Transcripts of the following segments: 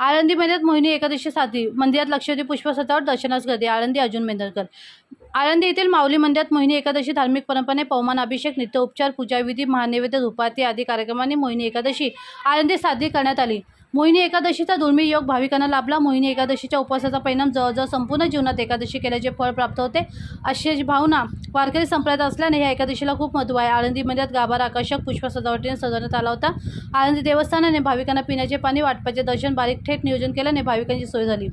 आळंदी महिन्यात मोहिनी एकादशी साधी मंदिरात लक्षवेधी पुष्पसतावर दर्शनास गर्दी. आळंदी अर्जुन मेंदरकर आळंदी येथील माऊली मंदिरात मोहिनी एकादशी धार्मिक परंपरेने पवमान अभिषेक नित्योपचार पूजाविधी महानैवेद्य धुपाती आदी कार्यक्रमांनी मोहिनी एकादशी आळंदी साजरी करण्यात आली. मोहिनी एकादशीचा दुर्मिळ योग भाविकांना लाभला. मोहिनी एकादशीच्या उपवासाचा परिणाम जवळजवळ संपूर्ण जीवनात एकादशी केल्याचे फळ प्राप्त होते. अशी भावना वारकरी संप्रदायात असल्याने ह्या एकादशीला खूप महत्त्व आहे. आळंदी मंदिरात गाभारा आकर्षक पुष्प सजावटीने सजवण्यात आला होता. आळंदी देवस्थानाने भाविकांना पिण्याचे पाणी वाटपाचे दर्शन बारीक थेट नियोजन केल्याने भाविकांची सोय झाली.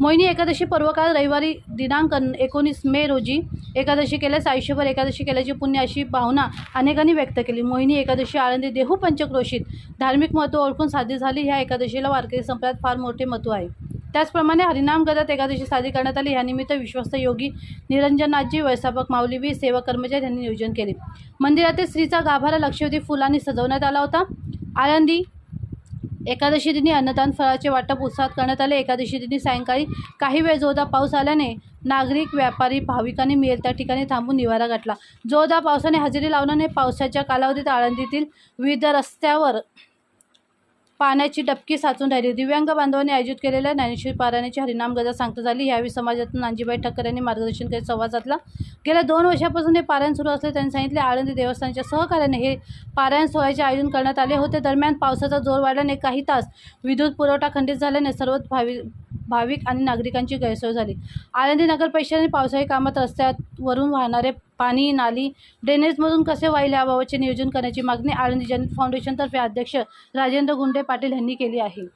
मोहिनी एकादशी पर्वकाळ रविवारी दिनांक एकोणीस मे रोजी एकादशी केल्यास आयुष्यभर एकादशी केल्याची पुण्य अशी भावना अनेकांनी व्यक्त केली. मोहिनी एकादशी आळंदी देहू पंचक्रोशीत धार्मिक महत्त्व ओळखून साध्य झाली. ह्या एका एकादशीला वारकरी संप्रदायात फार मोठे महत्त्व आहे. त्याचप्रमाणे हरिनाम गदात एकादशी साजरी करण्यात आली. यानिमित्त विश्वस्त योगी निरंजनाथजी व्यवस्थापक माऊलीवी सेवा कर्मचारी यांनी नियोजन केले. मंदिरातील स्त्रीचा गाभारा लक्षवेधी फुलांनी सजवण्यात आला होता. आळंदी एकादशी दिनी अन्नदान फळाचे वाटप उत्साहात करण्यात आले. एकादशी दिनी सायंकाळी काही वेळ जोरदार पाऊस आल्याने नागरिक व्यापारी भाविकांनी मिळेल त्या ठिकाणी थांबून निवारा गाठला. जोरदार पावसाने हजेरी लावल्याने पावसाच्या कालावधीत आळंदीतील विविध रस्त्यावर पाण्याची डबकी साचून राहिली. दिव्यांग बांधवांनी आयोजित केलेल्या ज्ञानेश्वर पारायणाची हरिनाम गजा सांगता झाली. यावेळी समाजातून नांजीबाई ठक्कर यांनी मार्गदर्शन करीत संवाद साधला. गेल्या दोन वर्षापासून हे पारायण सुरू असले त्यांनी सांगितले आळंदी देवस्थानच्या सहकार्याने हे पारायण सोहळ्याचे आयोजन करण्यात आले होते. दरम्यान पावसाचा जोर वाढल्याने काही तास विद्युत पुरवठा खंडित झाल्याने सर्व भावी भाविक आणि नागरिकांची गैरसोय झाली. आळंदी नगर परिषदेने पावसाळी कामात रस्त्यावरून वाहणारे पाणी नाली ड्रेनेजमधून कसे वाईल याबाबतचे नियोजन करण्याची मागणी आळंदी जनता फाउंडेशनतर्फे अध्यक्ष राजेंद्र गुंडे पाटील यांनी केली आहे.